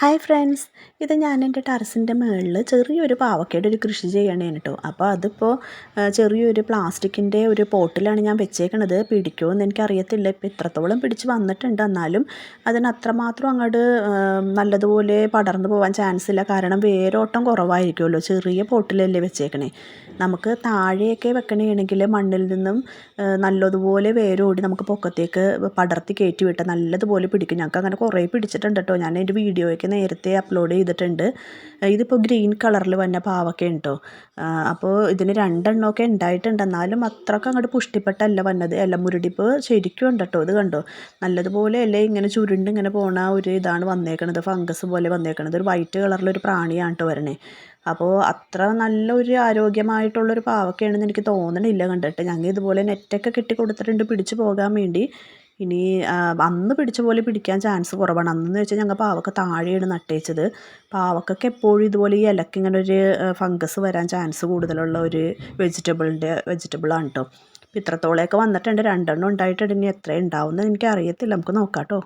Hi friends. ഇത് ഞാൻ എന്റെ ടെറസിന്റെ മുകളിൽ ചെറിയൊരു പാവക്കയുടെ ഒരു കൃഷി ചെയ്യണേന് കേട്ടോ അപ്പോൾ അതിപ്പോൾ ചെറിയൊരു പ്ലാസ്റ്റിക്കിന്റെ ഒരു പോട്ടിലാണ് ഞാൻ വെച്ചേക്കണത്. പിടിക്കുമോ എന്ന് എനിക്കറിയത്തില്ല. ഇപ്പോൾ ഇത്രത്തോളം പിടിച്ച് വന്നിട്ടുണ്ട്. എന്നാലും അതിന് അത്രമാത്രം അങ്ങോട്ട് നല്ലതുപോലെ പടർന്നു പോകാൻ ചാൻസ് ഇല്ല. കാരണം വേരോട്ടം കുറവായിരിക്കുമല്ലോ. ചെറിയ പോട്ടിലല്ലേ വെച്ചേക്കണേ. നമുക്ക് താഴെയൊക്കെ വെക്കണമെങ്കിൽ മണ്ണിൽ നിന്നും നല്ലതുപോലെ വേരോടി നമുക്ക് പൊക്കത്തേക്ക് പടർത്തി കയറ്റി വിട്ടാൽ നല്ലതുപോലെ പിടിക്കും. ഞങ്ങൾക്ക് അങ്ങനെ കുറേ പിടിച്ചിട്ടുണ്ട് കേട്ടോ ഞാൻ എന്റെ വീഡിയോയൊക്കെ നേരത്തെ അപ്ലോഡ് ചെയ്തിട്ടുണ്ട്. ഇതിപ്പോൾ ഗ്രീൻ കളറിൽ വന്ന പാവൊക്കെ കേട്ടോ അപ്പോൾ ഇതിന് രണ്ടെണ്ണമൊക്കെ ഉണ്ടായിട്ടുണ്ട്. എന്നാലും അത്രയ്ക്ക് അങ്ങോട്ട് പുഷ്ടിപ്പെട്ടല്ല വന്നത്. ഇലമുരുടിപ്പ് ശരിക്കും ഉണ്ട് കേട്ടോ. ഇത് കണ്ടോ? നല്ലതുപോലെ ഇല ഇങ്ങനെ ചുരുണ്ട് ഇങ്ങനെ പോണ ഒരു ഇതാണ് വന്നേക്കണത്. ഫംഗസ് പോലെ വന്നേക്കണത്. ഒരു വൈറ്റ് കളറിലൊരു പ്രാണിയാണ് കേട്ടോ വരണേ. അപ്പോൾ അത്ര നല്ലൊരു ആരോഗ്യമായിട്ടുള്ളൊരു പാവൊക്കെയാണെന്ന് എനിക്ക് തോന്നണില്ല കണ്ടിട്ട്. ഞങ്ങൾ ഇതുപോലെ നെറ്റൊക്കെ കെട്ടി കൊടുത്തിട്ടുണ്ട് പിടിച്ചു പോകാൻ വേണ്ടി. ഇനി അന്ന് പിടിച്ച പോലെ പിടിക്കാൻ ചാൻസ് കുറവാണ്. അന്നെന്ന് വെച്ചാൽ ഞങ്ങൾ പാവക്ക താഴെയാണ് നട്ടേച്ചത്. പാവക്കൊക്കെ എപ്പോഴും ഇതുപോലെ ഈ ഇലക്ക് ഇങ്ങനെ ഒരു ഫംഗസ് വരാൻ ചാൻസ് കൂടുതലുള്ള ഒരു വെജിറ്റബിളിന്റെ വെജിറ്റബിളാണ് കേട്ടോ ഇത്രത്തോളമൊക്കെ വന്നിട്ടുണ്ട്. രണ്ടെണ്ണം ഉണ്ടായിട്ടുണ്ട്. ഇനി എത്ര എനിക്ക് അറിയത്തില്ല നമുക്ക് നോക്കാം കേട്ടോ